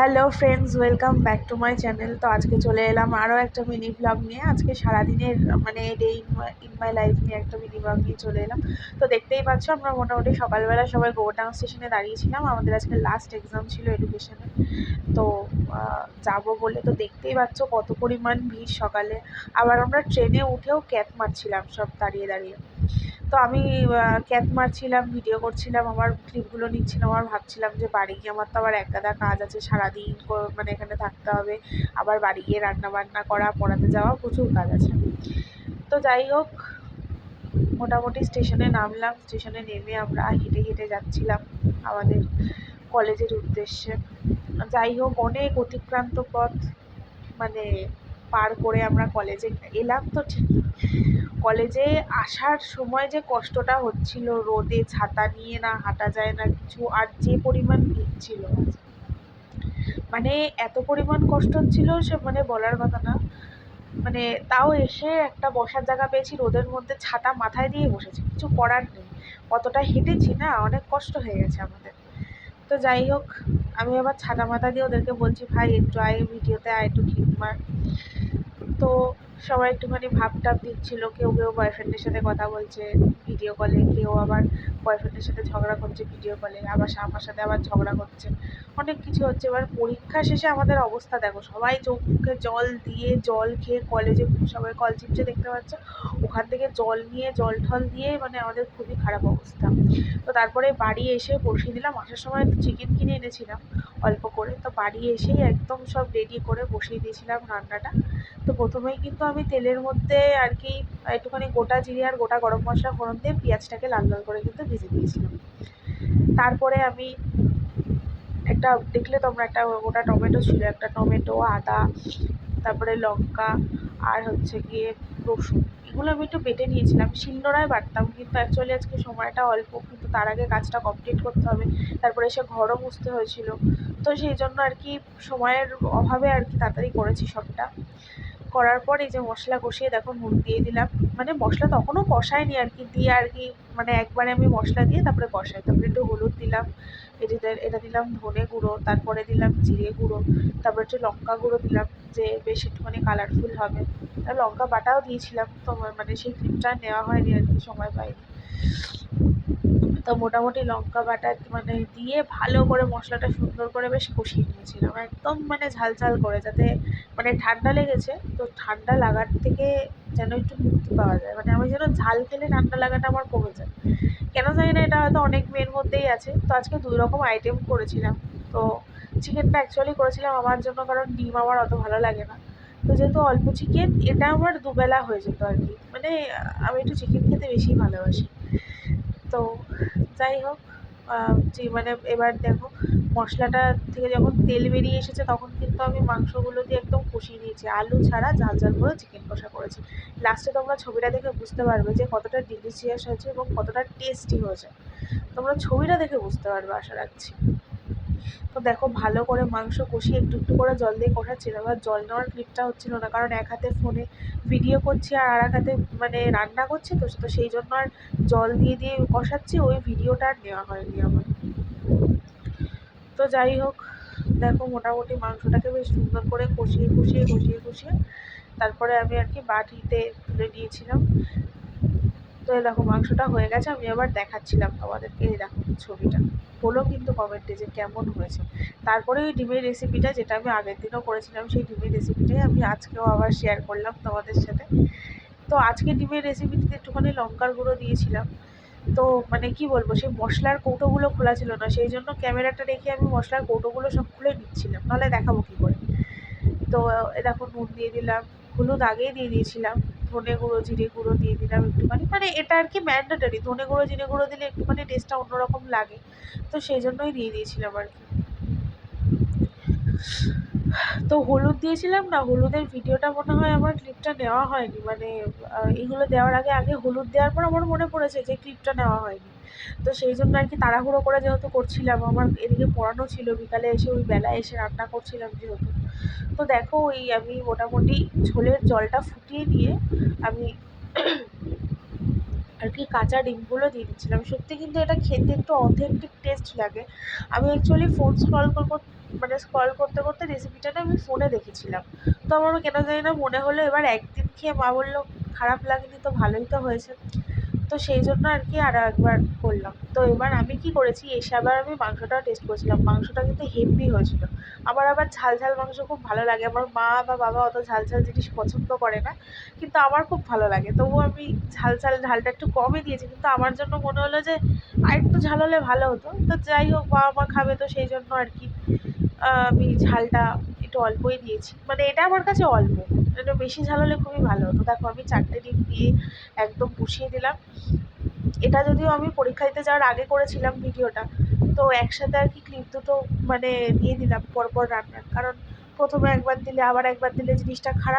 Hello friends welcome back to my channel তো আজকে চলে এলাম আরও একটা মিনি ব্লগ নিয়ে। আজকে সারাদিনের মানে ডে ইন মাই লাইফ নিয়ে একটা মিনি ব্লগ নিয়ে চলে এলাম। তো দেখতেই পাচ্ছ, আমরা মোটামুটি সকালবেলা সবাই গোটাউন স্টেশনে দাঁড়িয়েছিলাম। আমাদের আজকে লাস্ট এক্সাম ছিল এডুকেশনে তো যাব বলে তো দেখতেই পাচ্ছ কত পরিমাণ ভিড় সকালে। আবার আমরা ট্রেনে উঠেও ক্যাপ মারছিলাম সব দাঁড়িয়ে দাঁড়িয়ে। তো আমি ক্যাপ মারছিলাম, ভিডিও করছিলাম আমার ক্লিপগুলো নিচ্ছিলাম আর ভাবছিলাম যে বাড়ি গিয়ে আমার তো আবার এক গাদা কাজ আছে, সারাদিন মানে এখানে থাকতে হবে, আবার বাড়ি গিয়ে রান্না বান্না করা, পড়াতে যাওয়া, প্রচুর কাজ আছে। তো যাই হোক, মোটামুটি স্টেশনে নামলাম, স্টেশনে নেমে আমরা হেঁটে হেঁটে যাচ্ছিলাম আমাদের কলেজের উদ্দেশ্যে। যাই হোক, অনেক অতিক্রান্ত পথ মানে পার করে আমরা কলেজে এলাম তো ঠিক কলেজে আসার সময় যে কষ্টটা হচ্ছিল, রোদে ছাতা নিয়ে না হাঁটা যায় না কিছু, আর যে পরিমাণ ভিড় ছিল। মানে এত পরিমাণ কষ্ট হচ্ছিল সে মানে বলার কথা না। মানে তাও এসে একটা বসার জায়গা পেয়েছি, রোদের মধ্যে ছাতা মাথায় দিয়ে বসেছি, কিছু করার নেই। অতটা হেঁটেছি না, অনেক কষ্ট হয়ে গেছে আমাদের। তো যাই হোক, আমি আবার ছাতা মাথা দিয়ে ওদেরকে বলছি, ভাই, একটু আয়, ভিডিওতে আয়, একটু ক্লিপ মার তো সবাই একটুখানি ভাব টাব দিচ্ছিল, কেউ কেউ বয়ফ্রেন্ডের সাথে কথা বলছে ভিডিও কলে কেউ আবার বয়ফ্রেন্ডের সাথে ঝগড়া করছে ভিডিও কলে আবার আমার সাথে আবার ঝগড়া করছে। অনেক কিছু হচ্ছে। এবার পরীক্ষা শেষে আমাদের অবস্থা দেখো, সবাই চোখ মুখে জল দিয়ে জল খেয়ে কলেজে সবাই কল চিপছে দেখতে পাচ্ছ? ওখান থেকে জল নিয়ে, জল ঠল দিয়ে মানে আমাদের খুবই খারাপ অবস্থা। তো তারপরে বাড়ি এসে বসিয়ে দিলাম। আসার সময় চিকেন কিনে এনেছিলাম, অল্প করে। তো বাড়ি এসেই একদম সব রেডি করে বসিয়ে দিয়েছিলাম রান্নাটা। তো প্রথমেই কিন্তু আমি তেলের মধ্যে আর কি একটুখানি গোটা জিরে আর গোটা গরম মশলা ফোড়ন দিয়ে পেঁয়াজটাকে লাল লাল করে কিন্তু ভেজে দিয়েছিলাম তারপরে আমি একটা, দেখলে তোমরা একটা গোটা টমেটো ছিল, একটা টমেটো, আদা, তারপরে লঙ্কা আর হচ্ছে গিয়ে রসুন। এগুলো আমি একটু বেটে নিয়েছিলাম। শিলনোড়ায় বাটতাম, কিন্তু অ্যাকচুয়ালি আজকে সময়টা অল্প, কিন্তু তার আগে কাজটা কমপ্লিট করতে হবে। তারপরে এসে ঘরও মুছতে হয়েছিল। তো সেই জন্য আর কি সময়ের অভাবে আর কি তাড়াতাড়ি করেছি সবটা। করার পর এই যে মশলা কষিয়ে দেখো নুন দিয়ে দিলাম। মানে মশলা তখনও কষায়নি আর কি, দিয়ে আর কি মানে একবারে আমি মশলা দিয়ে তারপরে কষাই। তারপরে একটু হলুদ দিলাম এটিতে এটা দিলাম ধনে গুঁড়ো, তারপরে দিলাম জিরে গুঁড়ো, তারপরে একটু লঙ্কা গুঁড়ো দিলাম যে বেশ একটুখানি কালারফুল হবে। আর লঙ্কা বাটাও দিয়েছিলাম, তো মানে সেই ক্লিপটা নেওয়া হয়নি আর কি, সময় পাইনি। তো মোটামুটি লঙ্কা বাটা মানে দিয়ে ভালো করে মশলাটা সুন্দর করে বেশ কষিয়ে নিয়েছিলাম। একদম মানে ঝাল ঝাল করে যাতে মানে ঠান্ডা লেগেছে, তো ঠান্ডা লাগার থেকে যেন একটু মুক্তি পাওয়া যায়। মানে আমি যেন ঝাল খেলে ঠান্ডা লাগাটা আমার কমে যায়। কেন জানি না, এটা হয়তো অনেক মেয়ের মধ্যেই আছে। তো আজকে দুই রকম আইটেম করেছিলাম। তো চিকেনটা অ্যাকচুয়ালি করেছিলাম আমার জন্য, কারণ ডিম আমার অত ভালো লাগে না। তো যেহেতু অল্প চিকেন এটা আমার দুবেলা হয়ে যেত আর কি। মানে আমি একটু চিকেন খেতে বেশি ভালোবাসি। তো যাই হোক যে মানে এবার দেখো, মশলাটা থেকে যখন তেল বেরিয়ে এসেছে তখন কিন্তু আমি মাংসগুলো দিয়ে একদম কষিয়ে নিয়েছি। আলু ছাড়া ঝাল ঝাল করে চিকেন কষা করেছি। লাস্টে তোমরা ছবিটা দেখে বুঝতে পারবে যে কতটা ডিলিশিয়াস হয়েছে এবং কতটা টেস্টি হয়েছে। তোমরা ছবিটা দেখে বুঝতে পারবে, আশা রাখছি। তো দেখো, ভালো করে মাংস কষিয়ে একটু একটু করে জল দিয়ে কষাচ্ছিলাম আর জল নেওয়ার ক্লিপটা হচ্ছিল না, কারণ এক হাতে ফোনে ভিডিও করছি আর আর এক হাতে মানে রান্না করছি তো তো সেই জন্য আর জল দিয়ে দিয়ে কষাচ্ছি। ওই ভিডিওটা আর নেওয়া হয়নি আমার। তো যাই হোক, দেখো মোটামুটি মাংসটাকে বেশ সুন্দর করে কষিয়ে কষিয়ে কষিয়ে কষিয়ে তারপরে আমি আর কি বাটিতে তুলে নিয়েছিলাম। তো দেখো, মাংসটা হয়ে গেছে, আমি আবার দেখাচ্ছিলাম তোমাদেরকে, এই দেখো ছবিটা। বলো কিন্তু কমেন্টে যে কেমন হয়েছে। তারপরে ওই ডিমের রেসিপিটা যেটা আমি আগের দিনও করেছিলাম, সেই ডিমের রেসিপিটাই আমি আজকেও আবার শেয়ার করলাম তোমাদের সাথে। তো আজকে ডিমের রেসিপিটিতে একটুখানি লঙ্কার গুঁড়ো দিয়েছিলাম। তো মানে কি বলব, সেই মশলার কৌটোগুলো খোলা ছিল না, সেই জন্য ক্যামেরাটা রেখে আমি মশলার কৌটোগুলো সব খুলে নিচ্ছিলাম। নাহলে দেখাবো কী করে। তো দেখো, নুন দিয়ে দিলাম, হলুদ আগেই দিয়ে দিয়েছিলাম। ধনে গুঁড়ো, জিরে গুঁড়ো দিয়ে দিলাম একটুখানি। মানে এটা আর কি ম্যান্ডেটারি ধনে গুঁড়ো, জিরে গুঁড়ো দিলে একটুখানি টেস্টটা অন্যরকম লাগে। তো সেই জন্যই দিয়ে দিয়েছিলাম আর কি। তো হলুদ দিয়েছিলাম না, হলুদের ভিডিওটা মনে হয় আমার ক্লিপটা নেওয়া হয়নি। মানে এগুলো দেওয়ার আগে আগে হলুদ দেওয়ার পর আমার মনে পড়েছে যে ক্লিপটা নেওয়া হয়নি। তো সেই জন্য আর কি তাড়াহুড়ো করে যেহেতু করছিলাম, আমার এদিকে পড়ানো ছিল, বিকালে এসে ওই বেলায় এসে রান্না করছিলাম যেহেতু। তো দেখো ওই আমি মোটামুটি ঝোলের জলটা ফুটিয়ে নিয়ে আমি আর কি কাঁচা ডিমগুলো দিয়ে দিচ্ছিলাম। সত্যি কিন্তু এটা খেতে একটু অথেন্টিক টেস্ট লাগে। আমি অ্যাকচুয়ালি ফোন স্ক্রল করব মানে স্ক্রল করতে করতে রেসিপিটা না আমি ফোনে দেখেছিলাম। তো আমার কেন জানি না মনে হলো এবার একদিন খেয়ে মা বলল, খারাপ লাগেনি তো ভালোই তো হয়েছে। তো সেই জন্য আর কি আরও একবার করলাম। তো এবার আমি কী করেছি, এসে আবার আমি মাংসটাও টেস্ট করেছিলাম। মাংসটা কিন্তু হেভি হয়েছিল। আমার আবার ঝাল ঝাল মাংস খুব ভালো লাগে। আমার মা বা বাবা অত ঝাল ঝাল জিনিস পছন্দ করে না, কিন্তু আমার খুব ভালো লাগে। তবুও আমি ঝাল ঝাল, ঝালটা একটু কমই দিয়েছি। কিন্তু আমার জন্য মনে হলো যে আরেকটু ঝাল হলে ভালো হতো। তো যাই হোক, বাবা মা খাবে তো সেই জন্য আর কি আমি ঝালটা একটু অল্পই দিয়েছি। মানে এটা আমার কাছে অল্প। একটু বেশি ঝাল হলে খুবই ভালো হতো। দেখো, আমি চারটে ডিম দিয়ে একদম বসিয়ে দিলাম। এটা যদিও আমি পরীক্ষা দিতে যাওয়ার আগে করেছিলাম ভিডিওটা, তো একসাথে আর কি ক্লিপ দুটো মানে দিয়ে দিলাম পরপর রান্নার। কারণ প্রথমে একবার দিলে, আবার একবার দিলে জিনিসটা খারাপ